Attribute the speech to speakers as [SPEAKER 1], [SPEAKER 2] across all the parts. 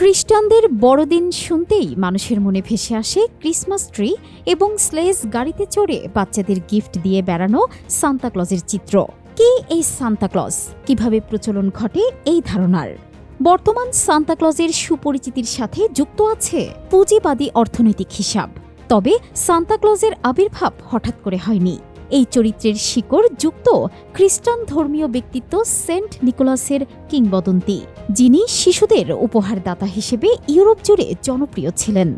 [SPEAKER 1] খ্রিস্টানদের বড়দিন শুনতেই মানুষের মনে ভেসে আসে ক্রিসমাস ট্রি এবং স্লেজ গাড়িতে চড়ে বাচ্চাদের গিফট দিয়ে বেড়ানো সান্তাক্লজের চিত্র। কি এই সান্তাক্লজ কীভাবে প্রচলন ঘটে এই ধারণার? বর্তমান সান্তাক্লজের সুপরিচিতির সাথে যুক্ত আছে পুঁজিবাদী অর্থনৈতিক হিসাব। তবে সান্তাক্লজের আবির্ভাব হঠাৎ করে হয়নি। এই চরিত্রের শিকড় যুক্ত খ্রিস্টান ধর্মীয় ব্যক্তিত্ব সেন্ট নিকোলাসের কিংবদন্তি, যিনি শিশুদের উপহারদাতা হিসেবে ইউরোপ জুড়ে জনপ্রিয় ছিলেন।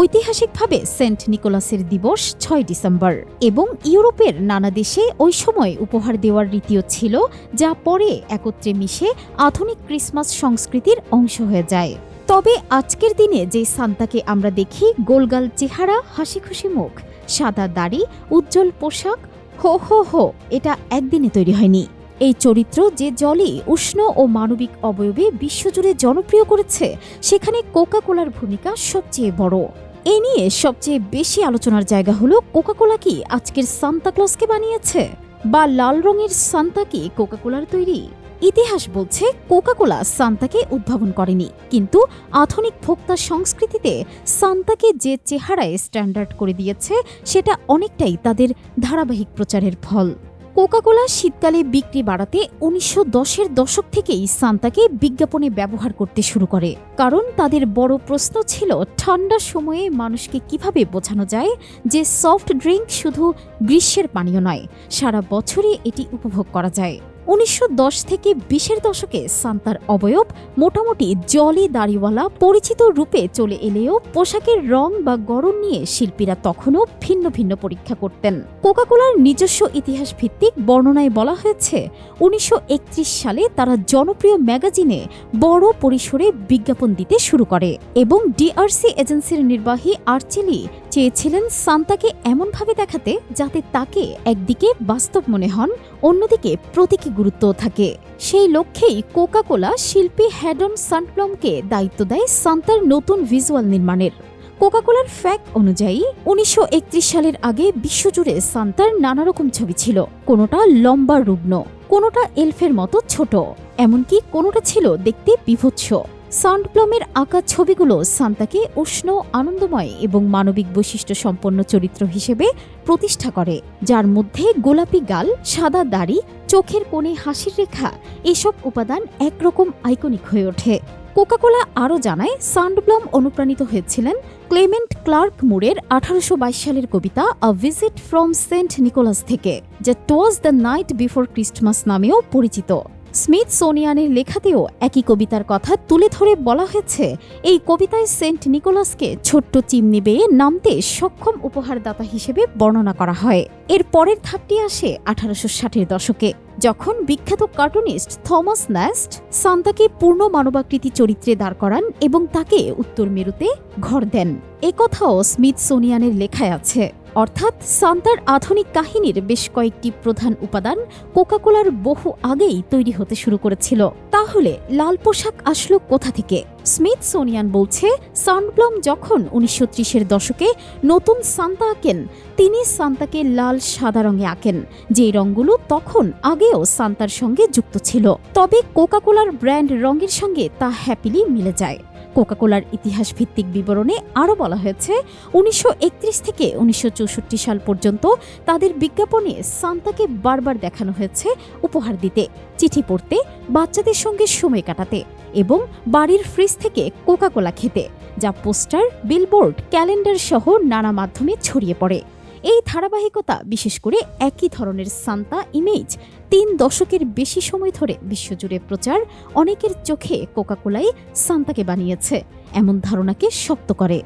[SPEAKER 1] ঐতিহাসিকভাবে সেন্ট নিকোলাসের দিবস ছয় ডিসেম্বর এবং ইউরোপের নানা দেশে ওই সময় উপহার দেওয়ার রীতিও ছিল, যা পরে একত্রে মিশে আধুনিক ক্রিসমাস সংস্কৃতির অংশ হয়ে যায়। তবে আজকের দিনে যে সান্তাকে আমরা দেখি, গোলগাল চেহারা হাসি খুশি মুখ, সাদা দাড়ি, উজ্জ্বল পোশাক হো হো হো, এটা একদিনে তৈরি হয়নি। এই চরিত্র যে জলে উষ্ণ ও মানবিক অবয়বে বিশ্বজুড়ে জনপ্রিয় করেছে, সেখানে কোকা কোলার ভূমিকা সবচেয়ে বড়। এ নিয়ে সবচেয়ে বেশি আলোচনার জায়গা হলো কোকা কোলা কি আজকের সান্তাক্লজকে বানিয়েছে, বা লাল রঙের সান্তা কি কোকা কোলার তৈরি? ইতিহাস বলছে কোকা কোলা সান্তাকে উদ্ভাবন করেনি, কিন্তু আধুনিক ভোক্তা সংস্কৃতিতে সান্তাকে যে চেহারায় স্ট্যান্ডার্ড করে দিয়েছে, সেটা অনেকটাই তাদের ধারাবাহিক প্রচারের ফল। কোকাকোলা শীতকালে বিক্রি বাড়াতে উনিশশো দশের দশক থেকেই সান্তাকে বিজ্ঞাপনে ব্যবহার করতে শুরু করে, কারণ তাদের বড় প্রশ্ন ছিল ঠান্ডার সময়ে মানুষকে কীভাবে বোঝানো যায় যে সফট ড্রিঙ্ক শুধু গ্রীষ্মের পানীয় নয়, সারা বছরই এটি উপভোগ করা যায়। উনিশশো দশ থেকে বিশের দশকে সান্তার অবয়ব মোটামুটি জলে দাড়িওয়ালা পরিচিত রূপে চলে এলেও পোশাকের রং বা গড়ন নিয়ে শিল্পীরা তখনও ভিন্ন ভিন্ন পরীক্ষা করতেন। কোকাকোলার নিজস্ব ইতিহাস ভিত্তিক বর্ণনায় বলা হয়েছে, উনিশশো একত্রিশ সালে তারা জনপ্রিয় ম্যাগাজিনে বড় পরিসরে বিজ্ঞাপন দিতে শুরু করে এবং ডিআরসি এজেন্সির নির্বাহী আর্চেলি চেয়েছিলেন সান্তাকে এমনভাবে দেখাতে যাতে তাকে একদিকে বাস্তব মনে হন, অন্যদিকে প্রতীকী গুরুত্ব থাকে। সেই লক্ষ্যেই কোকাকোলা শিল্পী হ্যাডন সানপ্লমকে দায়িত্ব দেয় সান্তার নতুন ভিজুয়াল নির্মাণের। কোকাকোলার ফ্যাক্ট অনুযায়ী, উনিশশো একত্রিশ সালের আগে বিশ্বজুড়ে সান্তার নানা রকম ছবি ছিল। কোনোটা লম্বা, রুগ্ন, কোনোটা এলফের মতো ছোট। এমনকি কোনোটা ছিল দেখতে বিভৎস। সাউন্ডপ্লমের আঁকা ছবিগুলো সান্তাকে উষ্ণ, আনন্দময় এবং মানবিক বৈশিষ্ট্য সম্পন্ন চরিত্র হিসেবে প্রতিষ্ঠা করে, যার মধ্যে গোলাপি গাল, সাদা দাড়ি, চোখের কোণে হাসির রেখা এসব উপাদান একরকম আইকনিক হয়ে ওঠে। কোকাকোলা আরও জানায় সাউন্ডপ্লম অনুপ্রাণিত হয়েছিলেন ক্লেমেন্ট ক্লার্ক মুরের আঠারোশো বাইশ সালের কবিতা আ ভিজিট ফ্রম সেন্ট নিকোলাস থেকে, যা টোয়াজ দ্য নাইট বিফোর ক্রিস্টমাস নামেও পরিচিত। স্মিথ সোনিয়ানের লেখাতেও একই কবিতার কথা তুলে ধরে বলা হয়েছে। এই কবিতায় সেন্ট নিকোলাসকে ছোট্ট চিমনি বেয়ে নামতে সক্ষম উপহারদাতা হিসেবে বর্ণনা করা হয়। এর পরের ধাপটি আসে আঠারোশো ষাটের দশকে, যখন বিখ্যাত কার্টুনিস্ট থমাস ন্যাস্ট সান্তাকে পূর্ণ মানবাকৃতি চরিত্রে দাঁড় করান এবং তাকে উত্তর মেরুতে ঘর দেন। একথাও স্মিথ সোনিয়ানের লেখায় আছে। অর্থাৎ সান্তার আধুনিক কাহিনীর বেশ কয়েকটি প্রধান উপাদান কোকাকোলার বহু আগেই তৈরি হতে শুরু করেছিল। তাহলে লাল পোশাক আসলো কোথা থেকে? স্মিথ সোনিয়ান বলছে, সানপ্লম যখন উনিশশো ত্রিশের দশকে নতুন সান্তা আঁকেন, তিনি সান্তাকে লাল সাদা রঙে আঁকেন। যে রঙগুলো তখন আগেও সান্তার সঙ্গে যুক্ত ছিল। তবে কোকাকোলার ব্র্যান্ড রঙের সঙ্গে তা হ্যাপিলি মিলে যায়। কোকাকোলার ইতিহাস ভিত্তিক বিবরণে আরও বলা হয়েছে, উনিশশো একত্রিশ থেকে উনিশশো চৌষট্টি সাল পর্যন্ত তাদের বিজ্ঞাপনে সান্তাকে বারবার দেখানো হয়েছে উপহার দিতে, চিঠি পড়তে, বাচ্চাদের সঙ্গে সময় কাটাতে এবং বাড়ির ফ্রিজ থেকে কোকাকোলা খেতে, যা পোস্টার, বিলবোর্ড, ক্যালেন্ডার সহ নানা মাধ্যমে ছড়িয়ে পড়ে। এই ধারাবাহিকতা বিশেষ করে একই ধরনের সান্তা ইমেজ তিন দশকের বেশি সময় ধরে বিশ্বজুড়ে প্রচার অনেকের চোখে কোকাকোলাই সান্তাকে বানিয়েছে, এমন ধারণাকে শক্ত করে।